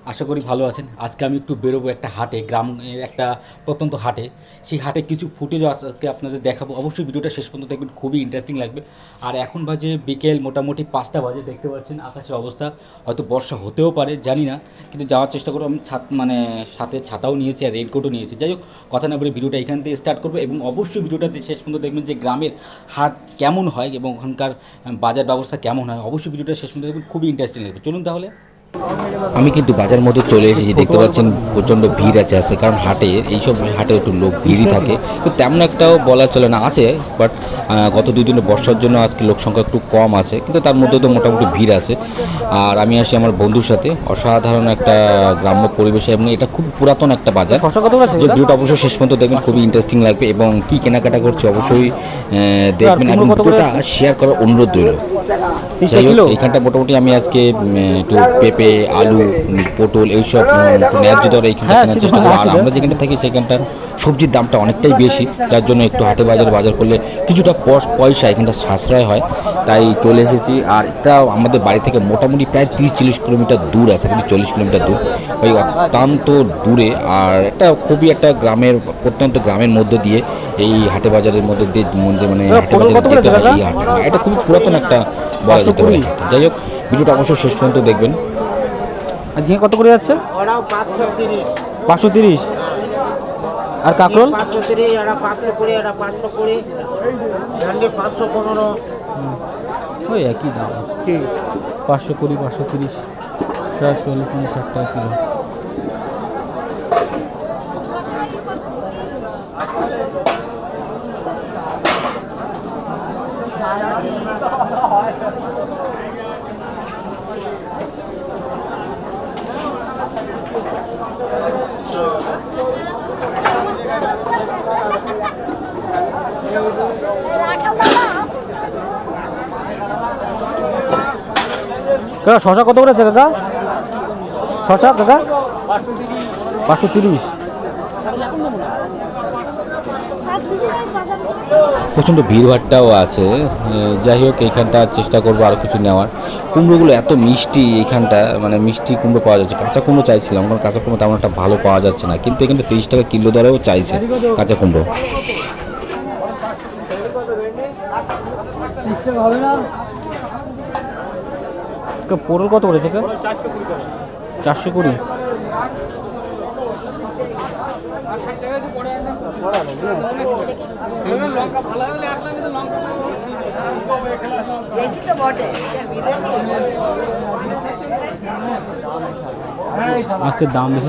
আশা করি ভালো আছেন। আজকে আমি একটু বেরোবো একটা হাটে, গ্রামের একটা প্রত্যন্ত হাটে। সেই হাটে কিছু ফুটেজ আজকে আপনাদের দেখাবো। অবশ্যই ভিডিওটা শেষ পর্যন্ত দেখবেন, খুবই ইন্টারেস্টিং লাগবে। আর এখন বাজে বিকেল মোটামুটি পাঁচটা বাজে, দেখতে পাচ্ছেন আকাশের অবস্থা। হয়তো বর্ষা হতেও পারে, জানি না। কিন্তু যাওয়ার চেষ্টা করব, আমি ছাত মানে সাথে ছাতাও নিয়েছি আর রেনকোটও নিয়েছি। যাই হোক, কথা না বলে ভিডিওটা এখান থেকে স্টার্ট করব এবং অবশ্যই ভিডিওটাতে শেষ পর্যন্ত দেখবেন যে গ্রামের হাট কেমন হয় এবং ওখানকার বাজার ব্যবস্থা কেমন হয়। অবশ্যই ভিডিওটা শেষ পর্যন্ত দেখবেন, খুবই ইন্টারেস্টিং লাগবে। চলুন তাহলে আমি কিন্তু বাজার মধ্যে চলে এসেছি দেখতে পাচ্ছেন প্রচণ্ড ভিড় আছে আছে কারণ হাটে এইসব হাটে একটু লোক ভিড়ই থাকে। তো তেমন একটাও বলা চলে না আছে বাট গত দুই দিনে বর্ষার জন্য আজকে লোক সংখ্যা একটু কম আছে কিন্তু তার মধ্যে তো মোটামুটি ভিড় আছে। আর আমি আসি আমার বন্ধুর সাথে অসাধারণ একটা গ্রাম্য পরিবেশে এবং এটা খুব পুরাতন একটা বাজার। যে ভিডিওটা অবশ্যই শেষ পর্যন্ত দেখবেন খুবই ইন্টারেস্টিং লাগবে এবং কি কেনাকাটা করছে অবশ্যই দেখবেন এবং ভিডিওটা শেয়ার করার অনুরোধ রইল। যাই হোক এখানটা মোটামুটি আমি আজকে একটু পেঁপে আলু পটল এইসব ন্যায্য দরে এইখানটা কেনার চেষ্টা করব আর আমরা যেখানটা থাকি সেখানটা সবজির দামটা অনেকটাই বেশি যার জন্য একটু হাটে বাজারে বাজার করলে কিছুটা পয়স- পয়সা এখানটা সাশ্রয় হয়। তাই চলে এসেছি। আর এটা আমাদের বাড়ি থেকে মোটামুটি প্রায় তিরিশ চল্লিশ কিলোমিটার দূর আছে কিন্তু চল্লিশ কিলোমিটার দূর। ওই অত্যন্ত দূরে। আর এটা খুবই একটা গ্রামের প্রত্যন্ত গ্রামের মধ্যে দিয়ে এই হাটে বাজারের মধ্যে দিয়ে মধ্যে মানে হাটে বাজারে যেতে হয় এই হাট। এটা খুবই পুরাতন একটা বলা যেতে পারে যাই হোক ভিডিওটা অবশ্যই শেষ পর্যন্ত দেখবেন। আর ঝিঙে কত করে যাচ্ছে? পাঁচশো তিরিশ। আর কাঁকরোল? পাঁচশো তিরিশ পাঁচশো কুড়ি পাঁচশো কুড়ি। পাঁচশো পনেরো। ওই একই দাম। পাঁচশো কুড়ি পাঁচশো তিরিশ। ষাট চল্লিশ পঞ্চাশ ষাট টাকা কিলো। কাকা শশা কত করে আছে কাকা? শশা কাকা? পাঁচশো তিরিশ। প্রচণ্ড ভিড়ভাড়টাও আছে। যাই হোক এইখানটা চেষ্টা করব আরও কিছু নেওয়ার। কুমড়োগুলো এত মিষ্টি এইখানটা মানে মিষ্টি কুমড়ো পাওয়া যাচ্ছে। কাঁচা কুমড়ো চাইছিলাম কারণ কাঁচা কুমড়ো তেমন একটা ভালো পাওয়া যাচ্ছে না। কিন্তু এখানটা তিরিশ টাকা কিলো দরেও চাইছে কাঁচা কুমড়ো। কাকা, পটল কত করেছে চারশো কুড়ি। আজকে দাম বেশি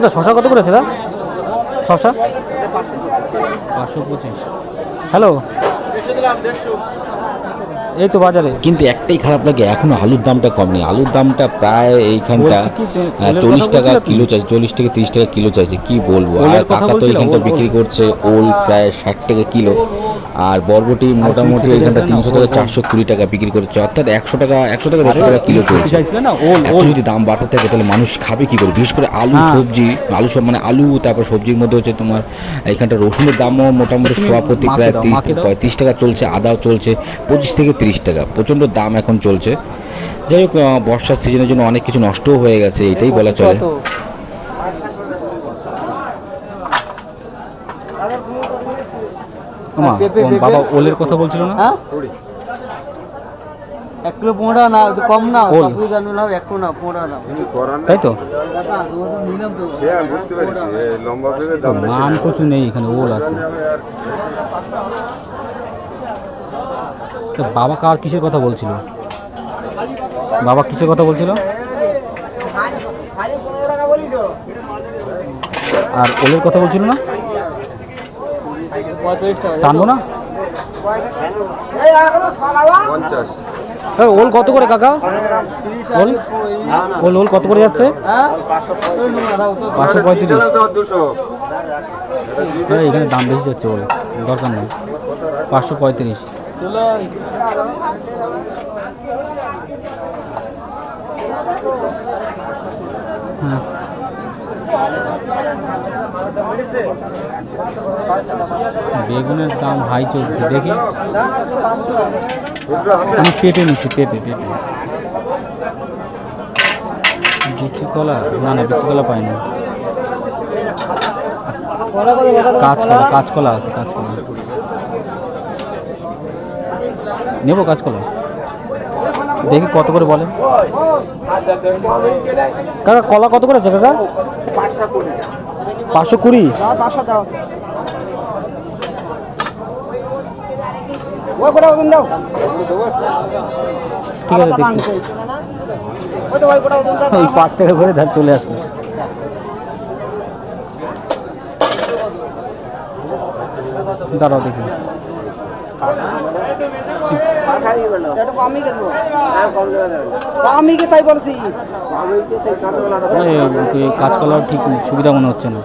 আচ্ছা শশা কত করেছে দা শশা? পাঁচশো পঁচিশ হ্যালো? এই তো বাজারে। কিন্তু একটাই খারাপ লাগে এখনও আলুর দামটা কম নেই। আলুর দামটা প্রায় এইখানটা ওলের চল্লিশ টাকা কিলো চাইছে চল্লিশ থেকে তিরিশ টাকা কিলো চাইছে কি বলব? আর কাকা তো এইখানটা বিক্রি করছে ওল প্রায় ষাট টাকা কিলো। আর বরবটি মোটামুটি না, তিনশো থেকে চারশো কুড়ি টাকা বিক্রি করছে। অর্থাৎ একশো টাকা একশো টাকা দেড়শো টাকা কিলো চলছে। যদি দাম বাড়তে থাকে তাহলে মানুষ খাবে কি করে? বিশেষ করে আলু হ্যাঁ। সবজি আলু সব মানে আলু তারপর সবজির মধ্যে হচ্ছে তোমার এখানটা রসুনের দামও মোটামুটি সভাপতি প্রায় তিরিশ থেকে পঁয়ত্রিশ টাকা চলছে আদাও চলছে পঁচিশ থেকে তিরিশ টাকা। প্রচণ্ড দাম এখন চলছে। যাই হোক বর্ষার সিজনের জন্য অনেক কিছু নষ্টও হয়ে গেছে এটাই বলা চলে। মা বাবা ওলের কথা বলছিল না? হ্যাঁ? এক কিলো না একটু কম না ওল। জানো না এক না পনেরো না। তাই তো? মান কিছু নেই এখানে ওল আছে। তো বাবা কার কিসের কথা বলছিল? বাবা কিসের কথা বলছিল? আর ওলের কথা বলছিল না? টানবো না? ওল কত করে কাকা? ওল ওল ওল কত করে যাচ্ছে? হ্যাঁ? পাঁচশো পঁয়ত্রিশ। হ্যাঁ এখানে দাম বেশি যাচ্ছে ওল। দরকার নেই। পাঁচশো পঁয়ত্রিশ। হ্যাঁ। বেগুনের দাম হাই চলছে, দেখি। আমি পেটে নিচ্ছি পেটে পেটে বিচি কলা? না না, বিচি কলা পাই না। কাঁচকলা কাঁচকলা আছে, কাঁচকলা। নেব কাঁচকলা? দেখি কত করে বলে। কাকা, কলা কত করে আছে কাকা? পাঁচশো কুড়ি। ঠিক আছে ওই পাঁচ টাকা করে ধার চলে আসলো। দাঁড়াও দেখি। এটা কমই কে দেবো কমই কে তাই বলছি। এই, এই কাঁচকলার ঠিক সুবিধা মনে হচ্ছে না।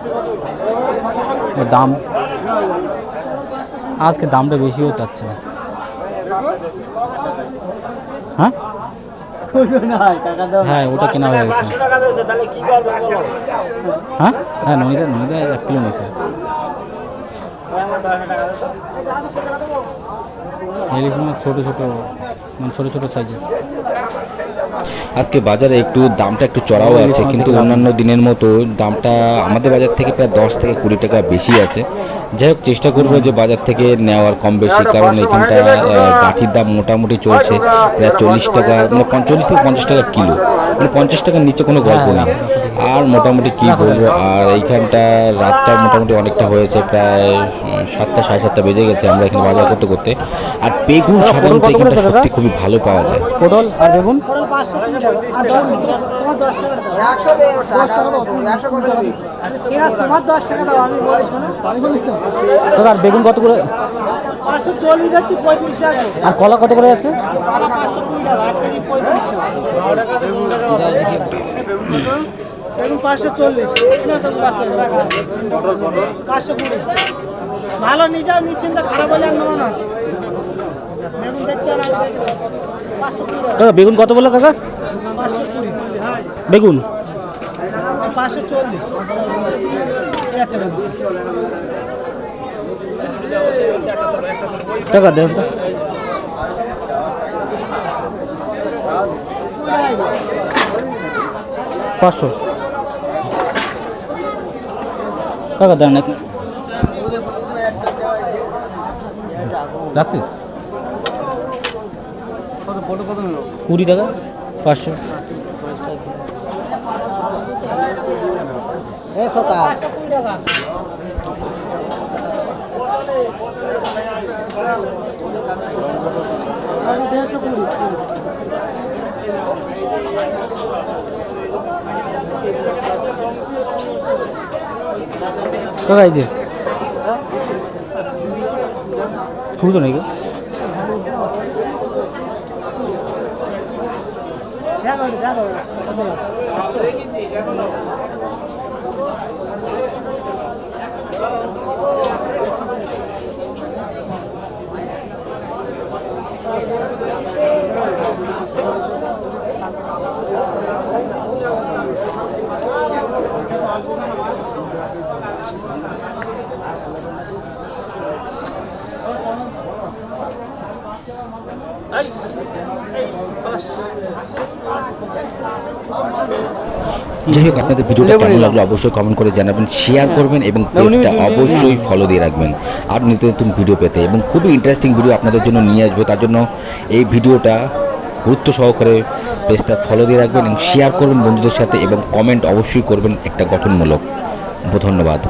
দাম? আজকে দামটা বেশিও চাচ্ছে হ্যাঁ? হ্যাঁ ওটা কেনা হয়ে গেছে। হ্যাঁ? হ্যাঁ ননিদা ননিদা এক কিলো নিয়েছে। মাছ ছোটো ছোটো মানে ছোটো ছোটো সাইজের। আজকে বাজারে একটু দামটা একটু চড়াও আছে কিন্তু অন্যান্য দিনের মতো দামটা আমাদের বাজার থেকে প্রায় দশ থেকে কুড়ি টাকা বেশি আছে। যাই হোক চেষ্টা করব যে বাজার থেকে নেওয়ার কম বেশি কারণ এখানটা গাঠির দাম মোটামুটি চলছে প্রায় চল্লিশ টাকা মানে পঞ্চল্লিশ থেকে পঞ্চাশ টাকা কিলো মানে পঞ্চাশ টাকার নিচে কোনো গল্প না। আর মোটামুটি কি বলব আর এইখানটা রাতটা মোটামুটি অনেকটা হয়েছে প্রায় সাতটা সাড়ে সাতটা বেজে গেছে আমরা এখানে বাজার করতে করতে। আর বেগুন সাধারণত এখানটা সত্যি খুবই ভালো পাওয়া যায়। পটল আর বেগুন? টাকা। বলি দাদা আর বেগুন কত করে? আর কলা কত করে যাচ্ছে? ভালো নিয়ে যাও নিশ্চিন্ত খারাপ হলে আর না। বেগুন কত বলল কাকা? বেগুন? পাঁচশো চল্লিশ। টাকা দেন তো। পাঁচশো। টাকা দেন নাকি? রাখছিস? কুড়ি টাকা? পাঁচশো। এ কথা পাঁচশো কুড়ি টাকা দেড়শো কুড়ি কাকা এই যে খুঁজো নাকি দেখো যাই হোক আপনাদের ভিডিওটা কেমন লাগল অবশ্যই কমেন্ট করে জানাবেন শেয়ার করবেন এবং পেজটা অবশ্যই ফলো দিয়ে রাখবেন আর নিত্য নতুন ভিডিও পেতে এবং খুবই ইন্টারেস্টিং ভিডিও আপনাদের জন্য নিয়ে আসব। তার জন্য এই ভিডিওটা গুরুত্ব সহকারে পেজটা ফলো দিয়ে রাখবেন এবং শেয়ার করবেন বন্ধুদের সাথে এবং কমেন্ট অবশ্যই করবেন একটা গঠনমূলক। ধন্যবাদ।